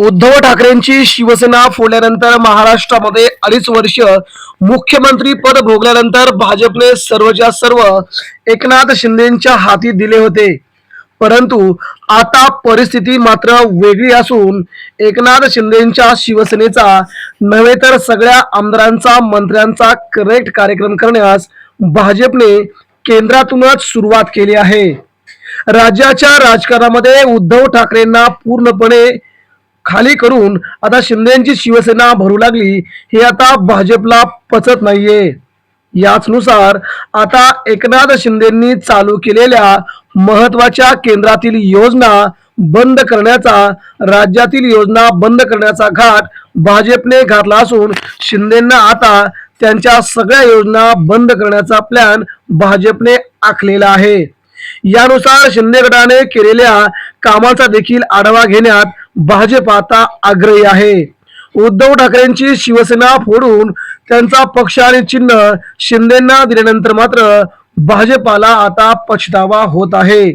उद्धव ठाकरेंची शिवसेना फोडल्यानंतर महाराष्ट्रामध्ये अडीच वर्ष मुख्यमंत्री पद भोगल्यानंतर भाजपने सर्वच्या सर्व एकनाथ शिंदेच्या हाती दिले होते. परंतु आता परिस्थिती मात्र वेगळी असून एकनाथ शिंदेच्या शिवसेनेचा नव्हे तर सगळ्या आमदारांचा मंत्र्यांचा करेक्ट कार्यक्रम करण्यास भाजपने केंद्रातूनच सुरुवात केली आहे. राज्याच्या राजकारणामध्ये उद्धव ठाकरेंना पूर्णपणे खाली करून आता शिंदेची शिवसेना भरू लागली हे आता भाजपला पचत नाहीये. याचनुसार आता एकनाथ शिंदेंनी चालू केलेल्या महत्त्वाच्या केंद्रातील योजना बंद करण्याचा राज्यातील योजना बंद करण्याचा घाट भाजपने घातला असून शिंदेंना आता त्यांच्या सगळ्या योजना बंद करण्याचा प्लॅन भाजपने आखलेला आहे. यानुसार शिंदे गटाने केलेल्या कामाचा देखील आढावा घेण्यात भाजप आता आग्रही आहे. उद्धव ठाकरेंची शिवसेना फोडून त्यांचा पक्ष आणि चिन्ह शिंदेना दिल्यानंतर मात्र भाजपाला आता पछतावा होत आहे.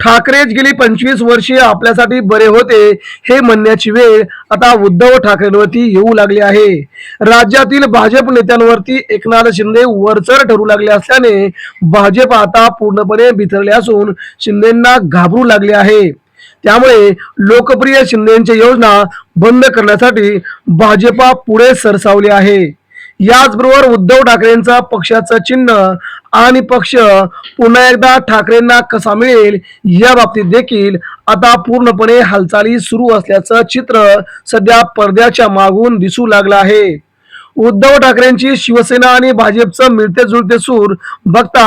ठाकरेच गेली पंचवीस वर्षे आपल्यासाठी बरे होते हे म्हणण्याची वेळ आता उद्धव ठाकरेंवरती येऊ लागली आहे. राज्यातील भाजप नेत्यांवरती एकनाथ शिंदे वरचर ठरू लागले असल्याने भाजप आता पूर्णपणे बिथरले असून शिंदेना घाबरू लागले आहे. त्यामुळे लोकप्रिय शिंदेच्या योजना बंद करण्यासाठी भाजपा पुढे सरसावले आहे. याचबरोबर उद्धव ठाकरेंचा पक्षाचं चिन्ह आणि पक्ष पुन्हा एकदा ठाकरेंना कसा मिळेल या बाबतीत देखील आता पूर्णपणे हालचाली सुरू असल्याचं चित्र सध्या पडद्याच्या मागून दिसू लागलं आहे. उद्धव ठाकरेंची शिवसेना आणि भाजपचं मिळते जुळते सूर बघता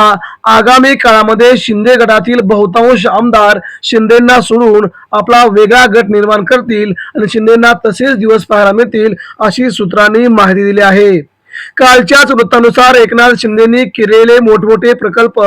आगामी काळामध्ये शिंदे गटातील बहुतांश आमदार शिंदेना सोडून आपला वेगळा गट निर्माण करतील आणि शिंदेना तसेच दिवस पाहायला मिळतील अशी सूत्रांनी माहिती दिली आहे. कालच्याच वृत्तानुसार एकनाथ शिंदेनी केलेले मोठमोठे प्रकल्प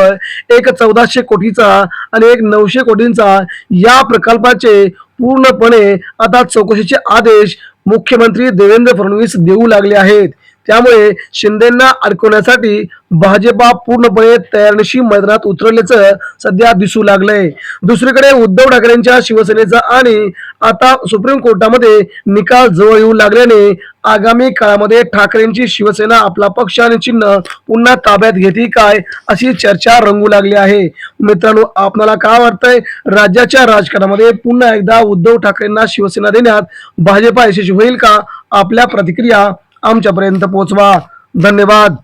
एक चौदाशे कोटीचा आणि एक नऊशे कोटींचा या प्रकल्पाचे पूर्णपणे आता चौकशीचे आदेश मुख्यमंत्री देवेंद्र फडणवीस देऊ लागले आहेत. त्यामुळे शिंदेना अडकवण्यासाठी भाजपा पूर्णपणे तयारीशी मैदानात उतरल्याचं सध्या दिसू लागलंय. दुसरीकडे उद्धव ठाकरेंच्या शिवसेनेचा आणि आता सुप्रीम कोर्टामध्ये निकाल जवळ येऊ लागल्याने आगामी काळामध्ये ठाकरेंची शिवसेना आपला पक्ष आणि चिन्ह पुन्हा ताब्यात घेते काय अशी चर्चा रंगू लागली आहे. मित्रांनो आपल्याला काय वाटतंय? राज्याच्या राजकारणामध्ये पुन्हा एकदा उद्धव ठाकरेंना शिवसेना देण्यात भाजपा यशस्वी होईल का? आपल्या प्रतिक्रिया आमच्यापर्यंत पोहोचवा. धन्यवाद.